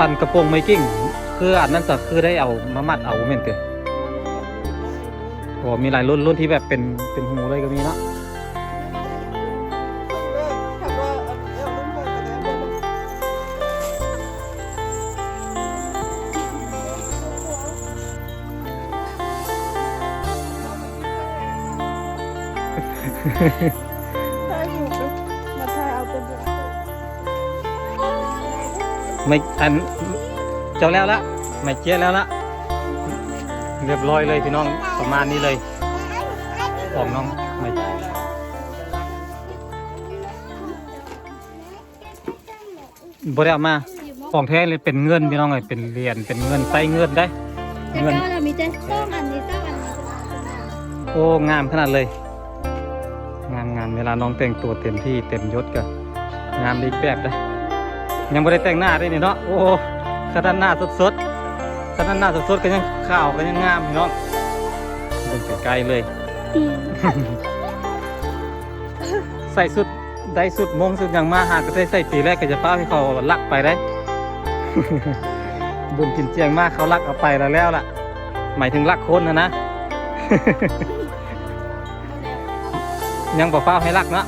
อันกระโปรงไม่กิ้ง คืออันนั้นก็คือได้เอามามัดเอาแม่นเตะโอ้มีหลายรุ่นรุ่นที่แบบเป็นเป็นหูเลยก็มีเนาะ ไม่อันเจ้าแล้วละไม่เจี๊ยแล้วละเรียบร้อยเลยพี่น้องประมาณนี้เลยของน้องไม่บ่ได้เอามาของแท้เลยเป็นเงินพี่น้องเลยเป็นเหรียญเป็นเงินใส่เงินได้เงินมีแต่ต้องอันนี้ต้องอันนี้โอ้งามขนาดเลย งามงามเวลาน้องแต่งตัวเต็มที่เต็มยศก็งามดีแบบเล ยังไม่ได้แต่งหน้าด้วยนี่เนาะโอ้ขนาดหน้าสดๆขนาดหน้าสดๆก็ยังขาวก็ยังงามพี่น้องเบิ่งไกลๆเลยใส่สุดได้สุดมงสุดอย่างมาหากก็ได้ใส่ปีแรกก็จะป้าให้เขาลักไปได้ บุญกินเจียงมากเขาลักเอาไปแล้วแล้วล่ะ หมายถึงลักคนนะนะ ยังบอกเป้าให้ลักเนาะ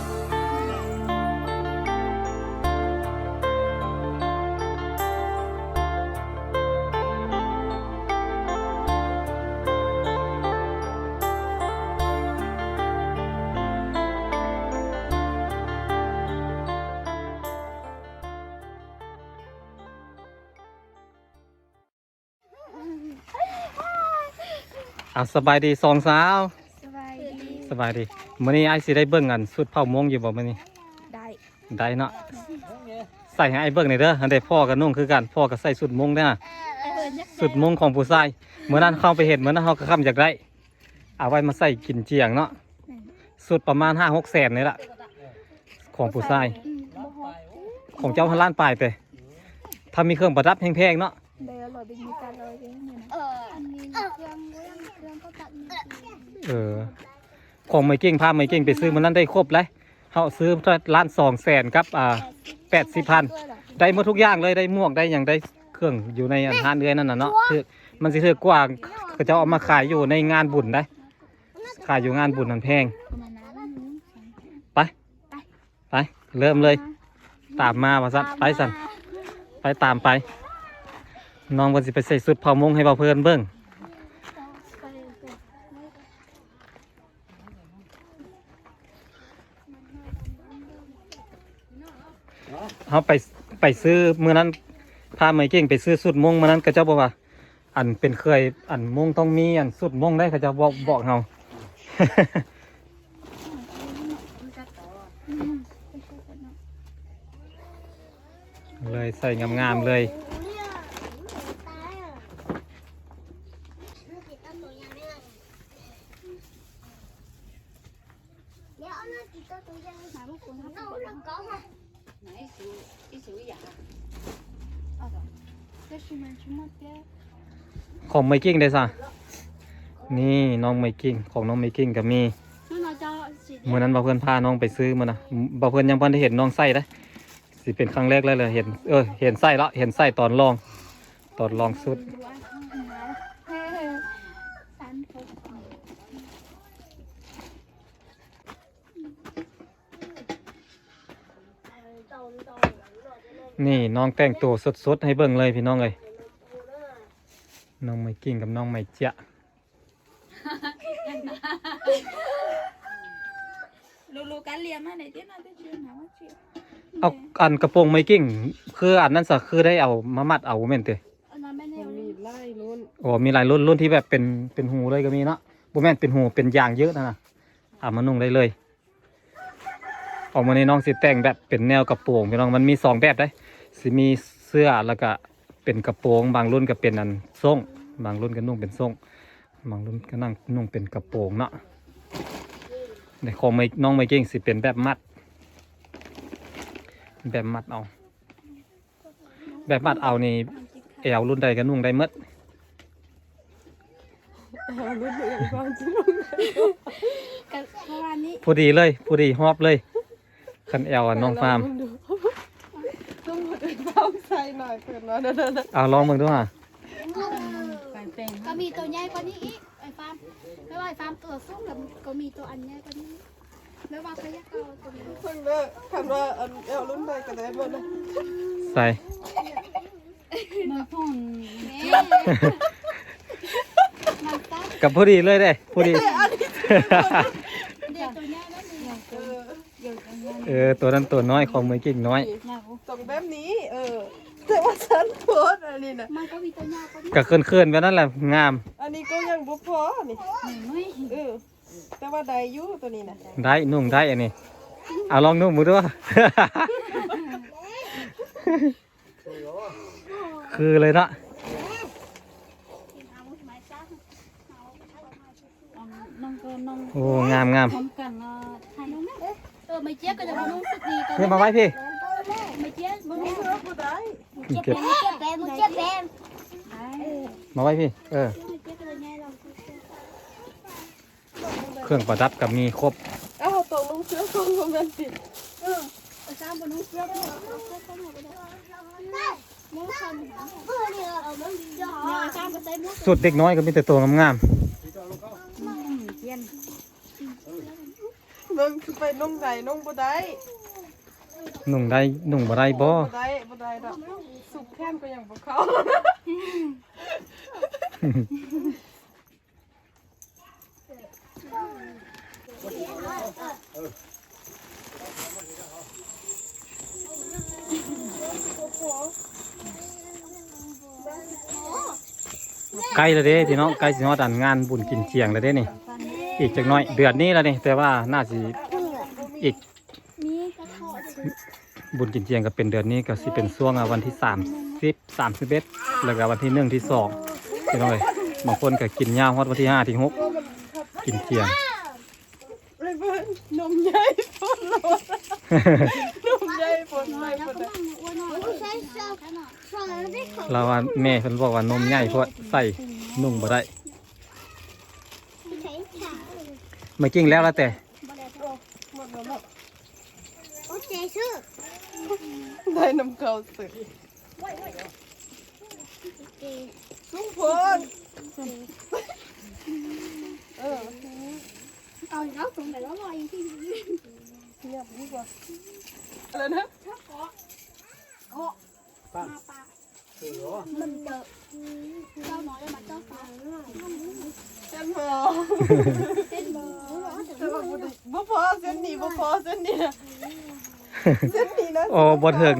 อาสบายดีสองสาวสบายดีสบายดีมื้อนี้ไอ้ายสิได้เบิ่งอันสุดเผามงอยู่บ่มื้อนี้ได้ได้เนาะใส่ให้ไอ้ายเบิ่งหน่อยเด้ออันใดพ่อกับนุ่งคือกันพ่อก็ใส่สุดมงเด้อไอ้เพิ่นเนี่ยสุดมงของผู้ชายเมื่อนั้นเข้าไปเห็นเมื่อนั้นเขาก็ค้ำจากได้เอาไว้มาใส่กินเจียงเนาะสุดประมาณห้าหกแสนนี่แหละของผู้ชายอืมบ่ฮอดของเจ้าพันล้านปลายไปถ้ามีเครื่องประดับแพงๆเนาะ เดี๋ยวเราไปมีการเลยกันเนี่ยนะเอออันนี้เครื่องเรื่องเครื่องก็ตัดนี่เออ ของไม่เก่งพาไม่เก่งไปซื้อมันนั้นได้ครบเลยเขาซื้อล้านสองแสนครับ อ่าแปดสิบพันได้หมดทุกอย่างเลยได้หมวกได้อย่างได้เครื่องอยู่ในอาหารเรือนนั่นน่ะเนาะคือมันสิถือกว่าเขาจะเอามาขายอยู่ในงานบุญได้ ขายอยู่งานบุญนั่นแพงประมาณนั้นไปไปเริ่มเลย ตามมาว่าสันไปสันไปตามไป น้องวันสิไปใส่สุดเผามงให้เบาเพื่อนเบิ้งเขาไปไปซื้อเมื่อนั้นพาไม่เก่งไปซื้อสุดมงเมื่อนั้นก็เจ้าบอกว่า อันเป็นเคยอันมงต้องมีอันสุดมงได้เขาจะบอกบอกเราเลยใส่งามๆเลย ของไมกิ้งได้สะนี่น้องไมกิ้งของน้องไมกิ้งก็มีเมื่อนั้นบ่าวเพื่อนพาน้องไปซื้อมานะบ่าวเพื่อนยังเพิ่นได้เห็นน้องใส่ได้สิเป็นครั้งแรกเลยเลยเห็นเออเห็นใส่ละเห็นใส่ตอนลอง ตอนลองสุดนี่น้องแต่งตัวสดๆให้เบิ่งเลยพี่น้องเลย น้องไมกิ้งกับน้องไมเจ๊ะรู้ๆการเรียนมาไหนที่น่าจะชื่อนะว่าชื่อเอาอันกระโปรงไมกิ้งคืออันนั้นสะคือได้เอามามัดเอาแม่นเตอันนั้นไม่แน่มีไล่ลุ้นโอ้มีหลายรุ่นรุ่นที่แบบเป็นเป็นหูเลยก็มีเนาะบ่แม่นเป็นหูเป็นยางเยอะนะนะเอามานุ่งได้เลย ออกมาในน้องสิแต่งแบบเป็นแนวกระโปรงพี่น้องมันมีสองแบบได้สิมีเสื้อแล้วก็ เป็นกระโปรงบางรุ่นก็เป็นอันทรงบางรุ่นก็นุ่งเป็นทรงบางรุ่นก็นั่งนุ่งเป็นกระโปรงเนาะในของไม่น้องไม่เก่งสิเป็นแบบมัด แบบมัดเอา แบบมัดเอานี่แอวรุ่นใดก็นุ่งได้หมดเอาลุ้นเหมือนกันจริงกันประมาณนี้ผู้ดีเลยผู้ดีฮอบเลยคันแอวอะน้องฟาร์ม ต้องหมดเลยไปเอาใส่หน่อยเพื่อนว่าเด้อเด้อเด้อเอาลองมึงดูฮะไก่แป้งก็มีตัวใหญ่กว่านี้อีกไอ้ฟาร์มไม่ว่าไอ้ฟาร์มตัวสูงแล้วก็มีตัวอันใหญ่กว่านี้ไม่ว่าเขาอยากเอาตัวนี้เพิ่งเด้อคันว่าอันเอารุ่นใดก็ได้เบิดนะใส่มาพ่นแม่มันตัดกับพอดีเลยเด้พอดี เด็กตัวใหญ่แล้วนี่ เออ เออตัวนั้นตัวน้อยของมือกิ่งน้อยต้องแบบนี้ เออ แต่ว่าฉันโพสต์อันนี้นะมันก็มีตัวใหญ่กว่านี้ก็เคลื่อนๆแบบนั้นแหละงาม อันนี้ก็ยังบ่พอนี่ไม่เออแต่ว่าได้อยู่ตัวนี้นะได้นุ่งได้อันนี้เอาลองนุ่งมือด้วย คือเลยเนาะเอาไม้ซักน้องก็น้องโอ้งามงาม ออไม่เจี๊ยบก็จะมานุ่งสักทีก็เพื่อมาไว้พี่ไม่เจี๊ยบมึงเออบ่ได้เก็บเจี๊ยบแบมมึงเจี๊ยบแบมมาไว้พี่ เออไม่เจี๊ยบก็เลยง่ายเราเครื่องประดับกับมีครบเอ้าตรงลงเสื้อก่อนบ่แม่นติเออไอ้ซ้ำบนนุ่งเจี๊ยบเอาเสื้อเข้ามาก็ได้มึงทำหาเออเนี่ยเอามึงเดี๋ยวไอ้ซ้ำก็ใส่หมวกสุดเด็กน้อยก็มีแต่ตัวงาม เทียนน้องไปนุ่งใดนุ่งบ่ได้ๆนุ่งได้นุ่งบ่ได้บ่บ่ได้บ่ได้ดอกสุกแค้นก็ยังบ่เข้าใกล้แล้วเด้พี่น้องใกล้สิฮอดอันงานบุญกินเจียงแล้วเด้นี่ อีกจักหน่อย เดือนนี้แล้วนี่แต่ว่าน่าสิอีกบุญกินเจียงก็เป็นเดือนนี้ก็สิเป็นช่วงอะวันที่สามสิบสามสิบเอ็ดแล้วก็วันที่หนึ่งที่สองพี่น้องเอ้ยบางคนก็กินยาวฮอดวันที่ห้าที่หกกินเจียงเบิ่งนมใหญ่ปนโลดนมใหญ่พุ่นใหญ่แล้วพุ่นก็น่ะมั่งอ้วนหน่อยใช่ใช่ใช่หน่อยใช่แล้วได้ของเราว่าแม่เพิ่นบอกว่านมใหญ่เพราะใส่นุ่งบ่ได้ ใช้ขา ไม่กิ้งแล้วแล้วแต่บ่ได้โอ้หมดแล้วเนาะโอเคชื่อได้น้ำเก่าสึกลุงพลเออเอาอีกแล้วส่งไปแล้วลอยที่เงียบดีกว่าอะไรนะมาปามันเจอเจ้าน้อยแล้วมันเจ้าฟ้าเส้นพอเต้นเบอร์แต่ว่าบ่ได้บ่พอเส้นนี้บ่พอเส้นนี้เส้นนี้นะโอ้บ่ถึง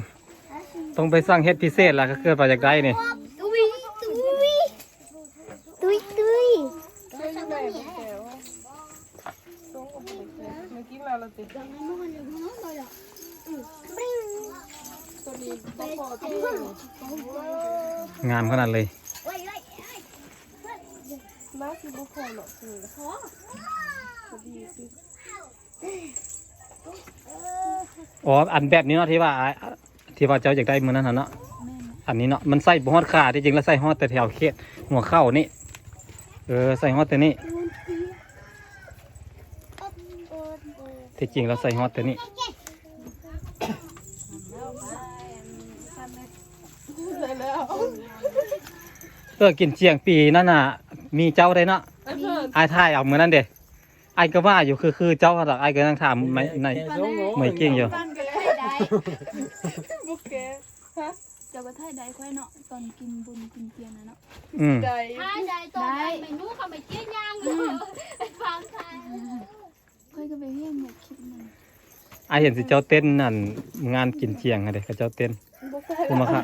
ต้องไปสั่งเฮ็ดพิเศษล่ะก็เกิดมาจากได้นี่ตุยตุยตุยตุยเส้นนี้แม่ของแกวต้องเอาไปเลยติด มันมันอยู่น้องเลยอะ ตัวนี้บ่พอตัว งามขนาดเลย ไว้ไว้ น่าสิบ่พอหรอกคือ ขอ พอดีสิ อ๋ออันแบบนี้เนาะที่ว่าที่ว่าเจ้าอยากได้มื้อนั้นน่ะเนาะอันนี้เนาะมันใส่บ่ฮอดขาที่จริงแล้วใส่ฮอดแต่แถวเขตหัวเข้านี่เออใส่ฮอดแต่นี่ที่จริงแล้วใส่ฮอดแต่นี่ได้แล้วเออกินเจียงปีนั่นน่ะ มีเจ้าได้เนาะไอ้เพิ่นไอ้ายถ่ายเอามื้อนั้นเด้ไอ้ายก็ว่าอยู่คือคือเจ้าดอกไอ้ายก็นั่งถามไม่ในไม่เก่งอยู่ฟันก็ไทยได้ บุกแกฮะเจ้าก็ไทยได้ค่อยเนาะตอนกินบุญกินเทียนนะเนาะอืมใจไทยได้ตอนไม่รู้เขาไม่เจี๊ยย่างอยู่ไอ้ฟังไทยค่อยก็ไปเฮียนอยากคิดมันไอ้ายเห็นสิเจ้าเต้นนั่นงานกินเจียงอะเด้เขาเจ้าเต้นบุกใช่กูมาค่ะ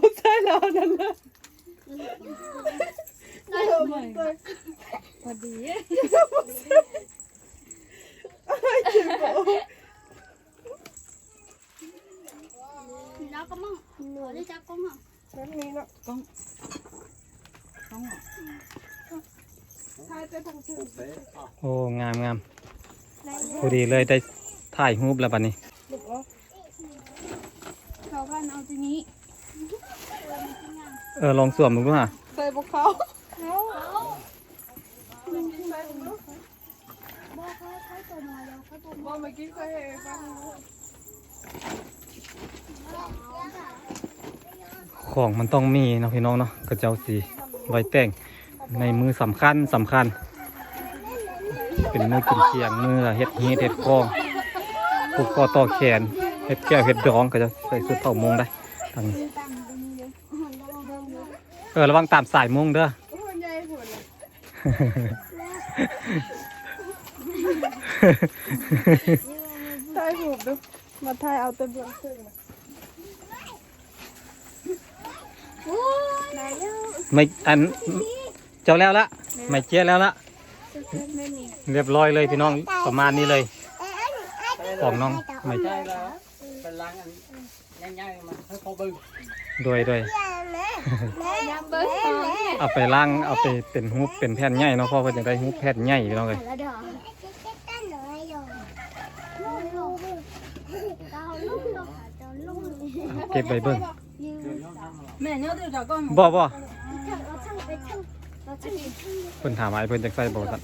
บุกใช่เรานั่นนะเออบุกใช่พอดี แล้วก็มั่งหนูได้จับก็มั่งแบบนี้เนาะต้องอะใช่จะทำชื่อโอ้งามงามพอดีเลยได้ถ่ายรูปแล้วบัดนี้บุกเนาะเขาพันเอาทีนี้เออลองสวมดูดูฮะใส่บุกเขาบอกเขาเขาตัวน้อยแล้วเขาตัวบอกเมื่อกี้ใส่ให้ฟังน้อย ของมันต้องมีเนาะพี่น้องเนาะกระเจ้าสีไว้แต่งในมือสำคัญสำคัญ เป็นมือกินเคียงมือเฮ็ดเฮ็ดเฮ็ดกองผูกคอต่อแขนเฮ็ดแก้วเฮ็ดดองก็จะใส่สุดเท่ามงได้ทางนี้เออระวังตามสายมงเด้อใหญ่หุ่นอะถ่ายหูปดู มาถ่ายเอาแตัวเบื้องขึ้นน่ะไม่อันเจ้าแล้วละไม่เจี๊ยแล้วละไม่มีเรียบร้อยเลยพี่น้องประมาณนี้เลยของน้องไม่ใช่แล้วเป็นล้างอันง่ายๆมาให้เขาเบึงโดยโดยยามเบิร์ดเอาไปล้างเอาไปเป็นฮุบเป็นแผ่นใหญ่เนาะพ่อก็จะได้ฮุบแผ่นใหญ่พี่น้องเลย แล้วเดี๋ยวเราลูกเราหาเจ้าลูก เก็บใบเบิ้งแม่เนี่ยเดี๋ยวจะก็บ่บ่เราช่างไปช่างเราช่างไปช่างเพิ่นถามว่าไอ้เพิ่นจักใส่บ่ซั่น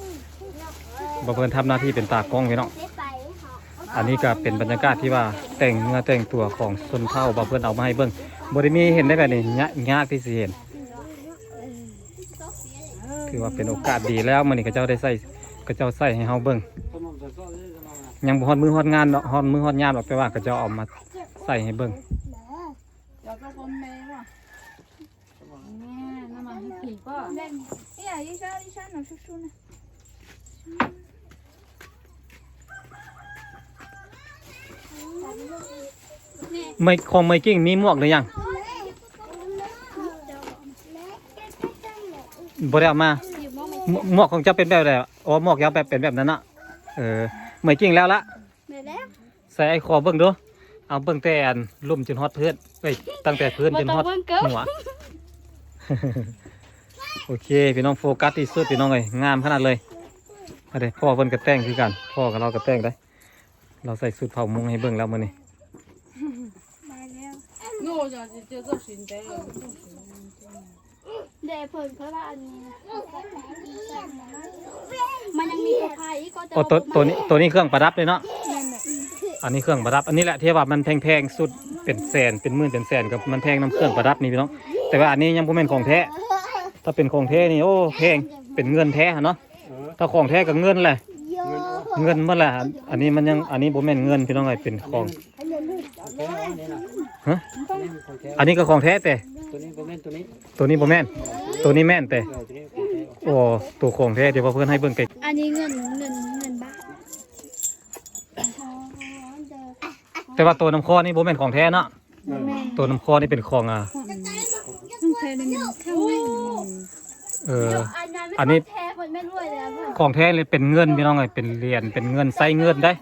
บ่เพิ่นทำหน้าที่เป็นตากล้องพี่น้องได้ไปค่ะอันนี้ก็เป็นบรรยากาศที่ว่าแต่งเนื้อแต่งตัวของชนเผ่าบ่เพิ่นเอามาให้เบิ่งบ่ได้มีเห็นได้แบบนี้ยะยากที่สิเห็นคือว่าเป็นโอกาสดีแล้วมื้อนี้ก็เจ้าได้ใส่ก็เจ้าใส่ให้เฮาเบิ่งต้นมันจะก็ได้เรายังบ่ฮอดมือฮอดงานเนาะฮอดมือฮอดยามหรอกแต่ว่าก็เจ้าเอามาใส่ให้เบิ่ง เดี๋ยวก็คนแม่ว่ะแม่น้ำมันให้ผีป่ะแม่นี่อะดิฉันดิฉันหนูชูๆนะไม่ของไม่กิ้งมีหมวกหรือยังบ่ได้เอามาหมวหมวกของเจ้าเป็นแบบใดอะอ๋อหมวกยาวแบบเป็นแบบนั้นน่ะเออไม่กิ้งแล้วละเดี๋ยวแล้วใส่ไอ้คอเบิ่งดูเอาเบิ่งแต่อันลุ่มจนฮอดเพื่อน เอ้ยตั้งแต่เพื่อนจนฮอดหัว โอเค พี่น้องโฟกัสที่สุดพี่น้องเลยงามขนาดเลยเอาเด้พ่อเพิ่นก็แต่งคือกัน พ่อกับเราก็แต่งได้ เราใส่สุดเผามุงให้เบิ่งแล้วมื้อนี้โง่จังจะเจอก็สินใจเลยเดี๋ยวเพิ่นเพราะว่าอันนี้มันยังมีตัวพายอีกก็จะโอ้ตัวตัวนี้ตัวนี้เครื่องประดับเลยเนาะ อันนี้เครื่องประดับ อันนี้แหละที่ว่ามันแพงๆสุด เป็นแสนเป็นหมื่นเป็นแสนกับมันแพงน้ำเครื่องประดับนี่พี่น้อง แต่ว่าอันนี้ยังบ่แม่นของแท้ ถ้าเป็นของแท้นี่โอ้แพงเป็นเงินแท้เนาะ ถ้าของแท้ก็เงินแหละเงินเงินเมื่อไหร่อันนี้มันยังอันนี้บ่แม่นเงินพี่น้องไอ้เป็นของฮะอันนี้ก็ของแท้แต่ ตัวนี้ก็แม่นตัวนี้ ตัวนี้บ่แม่น ตัวนี้แม่นแต่ออตัวนี้ของแท้โอ้ตัวของแท้เดี๋ยวว่าเพื่อนให้เบิ่งไกลอันนี้เงินเงินเงินบาท แต่ว่าตัวน้ำคอนี่บ่แม่นของแท้เนาะเออตัวน้ำคอนี่เป็นของอ่าแค่นี้มันข้างในเออ อัอันนนี้นี้แท้คนไม่รวยเลยอะเพื่อนของแท้เลยเป็นเงินพี่น้องไอ้เป็นเหรียญเป็นเงินใส่เงินได้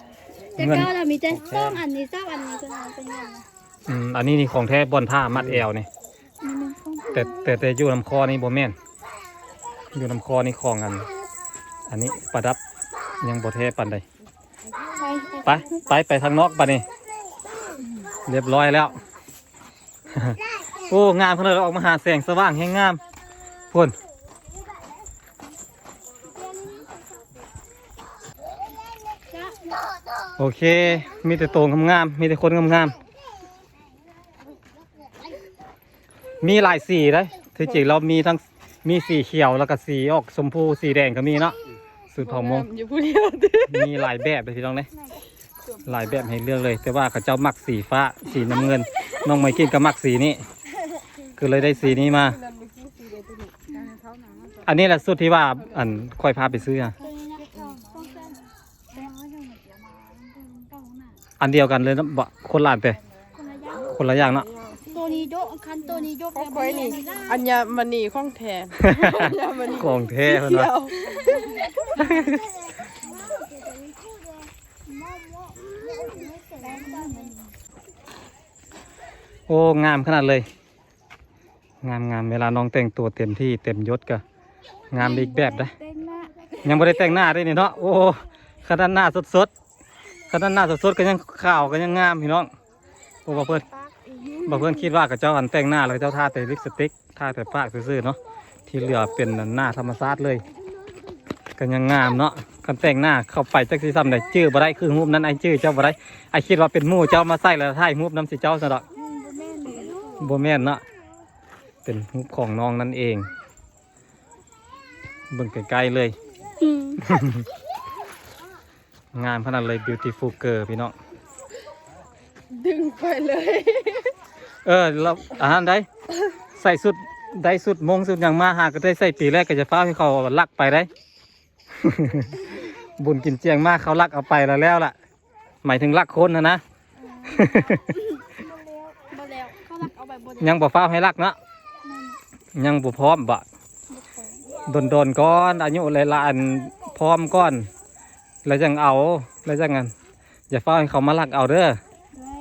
แต่เงินก็เรามีแต่ซ่องอันนี้ซ่องอันนี้ก็เอาเป็นเงินนะอืมอันนี้นี่ของแท้บอนผ้ามัดแอวนี่แต่แต่แต่อยู่น้ำคอนี่บ่แม่นอยู่น้ำคอนี่ของอัน อันนี้ประดับยังบ่แท้ปานใดไปไปไปทางนอกปะนี่ เรียบร้อยแล้ว โอ้ งามขนาดเราออกมาหาแสงสว่างแห่งงามพุ่นโอเค มีแต่โตงงามๆมีแต่คนงามๆมีหลายสีเลยที่จริงเรามีทั้งมีสีเขียวแล้วก็สีออกชมพูสีแดงก็มีเนาะสุดเผามงอยู่ผู้เดียวเด้อมีหลายแบบเลยพี่น้องเนี่ย หลายแบบให้เลือกเลย แต่ว่าเขาเจ้ามักสีฟ้าสีน้ำเงิน น้องไม่กินก็มักสีนี้ก็เลยได้สีนี้มานั่นเมื่อกี้สีเดียวตัวนี้ให้เขาหนังมันอันนี้แหละสุดที่ว่าอันค่อยพาไปซื้ออะตัวนี้นะต้องแฟนอันเดียวกันเลยนะบะคนละอันแต่คนละอย่างคนละอย่างเนาะตัวนี้โยกคันตัวนี้โยกของคอยนี่อัญญามณีของแทนอัญญามณีของแท้เพิ่นเดีว่ายว โอ้งามขนาดเลย งามงามเวลาน้องแต่งตัวเต็มที่เต็มยศก็งามอีกแบบได้เต้นหน้ายังไม่ได้แต่งหน้าด้วยนี่เนาะโอ้ขนาดหน้าสดสดๆขนาดหน้าสดสดๆก็ยังขาวก็ยังงามพี่น้องโอ้บ่เพื่อนบ่เพื่อนคิดว่ากับเจ้าอันแต่งหน้าแล้วเจ้าทาแต่ลิปสติกทาแต่ปากซื่อๆเนาะที่เหลือเป็นหน้าธรรมชาติเลยก็ยังงามเนาะคันแต่งหน้าเข้าไปจักสิซ้ำได้ชื่อบ่ได้คือรูปนั้นไอ้ชื่อเจ้าบ่ได้ไอ้คิดว่าเป็นหมู่เจ้ามาใส่แล้วถ่ายรูปน้ำสิเจ้าซะดอก บ่แม่นเนาะเป็นรูปของน้องนั่นเอง เบิ่งใกล้ๆเลยอืมงานพนันเลย beautiful girl พี่น้อง ดึงไปเลย เออเราอาหารได้ ใส่สุดได้สุดมงสุดอย่างมาหาก็ได้ใส่ปีแรกก็จะฟ้าให้เขาลักไปได้ บุญกินเจียงมากเขาลักเอาไปแล้วแล้วล่ะ หมายถึงลักคนนะนะ บ่แล้วเขารักเอาไปบ่ได้ ยังบ่ฟ้าวให้ลักเนาะยังบ่พร้อมบะโดนโดนๆก้อนอายุหลายๆอันพร้อมก้อน แล้วจังเอาแล้วจังงั้นอย่าฟ้าวให้เขามาลักเอาเด้อได้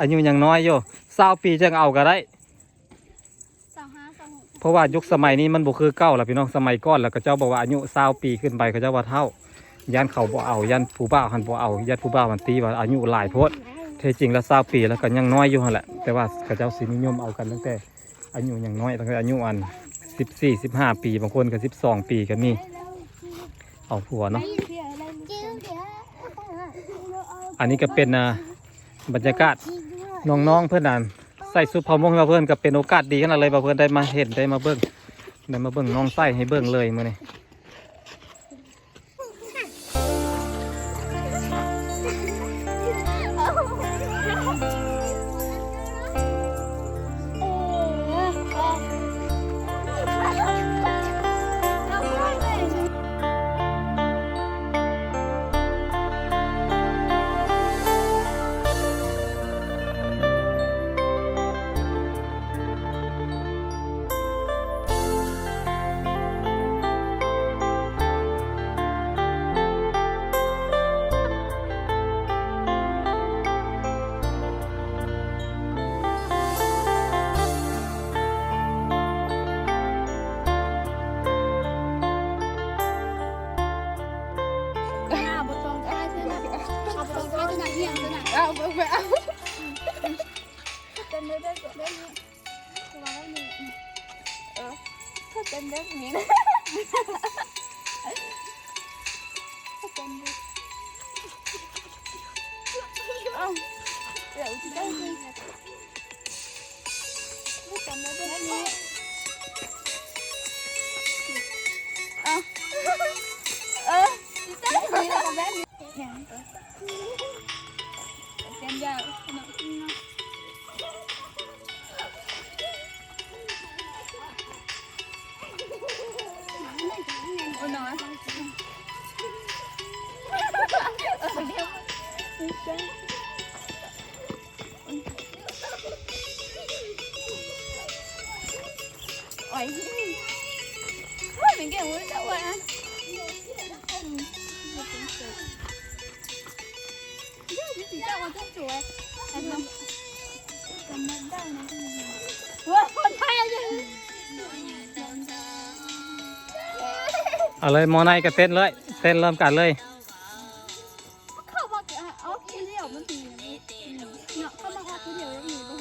อายุยังน้อยอยู่เศร้าปีจังเอาก็ได้สาวห้าสาวหกเพราะว่ายุคสมัยนี้มันบ่คือเก่าแล้วพี่น้องสมัยก่อนแล้วก็เจ้าบอกว่าอายุเศร้าปีขึ้นไปเขาเจ้าว่าเท่ายันเขาบ่เอายันผู้บ่าวหันบ่เอายันผู้บ่าวหันตีว่าอายุหลายโพดแท้จริงแล้วเศร้าปีแล้วก็ยังน้อยอยู่หั่นแหละ แต่ว่าเขาเจ้าสินิยมเอากันตั้งแต่อายุยังน้อยตั้งแต่อายุอัน14 15ปีบางคนก็12ปีก็มีเอาผัวเนาะได้ยินเสียงอะไรเสียงอันนี้ก็เป็นบรรยากาศน้องๆเพื่อนนั่นใส่สุดพอมงมาเพื่อนก็เป็นโอกาสดีขนาดเลยเพื่อนได้มาเห็นได้มาเบิ่งได้มาเบิ่งน้องใส่ให้เบิ่งเลยมื้อนี้ เเอาเลยหมอในก็เต้นเลย เต้นเริ่มกันเลยเข้ามาเอาทีเดียวมันทีเนาะเข้ามาเอาทีเดียวแล้วมีบ่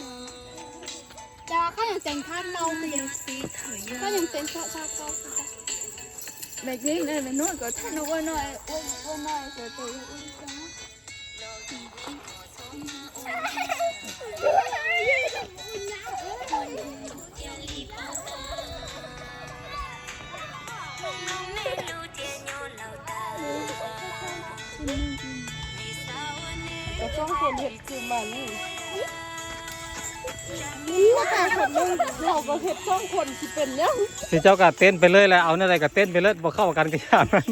แต่ว่าเขายังเซ็นท่าเมาไปยังเขายังเซ็นท่าท่าก็แม่กิ้งนั่นแม่นวดก็ท่านหนูว่าน้อยว่าว่าหน่อยเสียตัว คนนึงเราก็เห็ดสองคนที่เป็นยังสิเจ้าก็เต้นไปเลยแหล้วเอาเนี่ยอะไรก็เต้นไปเลยบ่เข้ากันก็อย่ากนั่น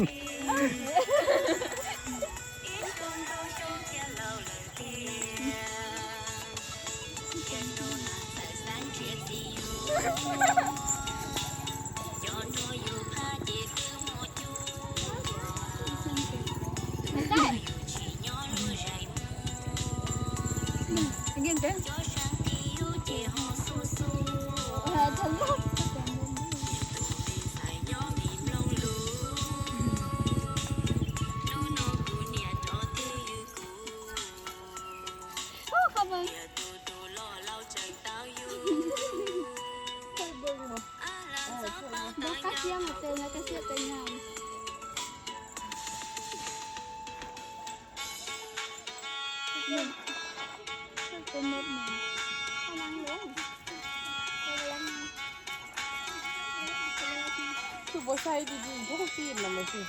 กจี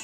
น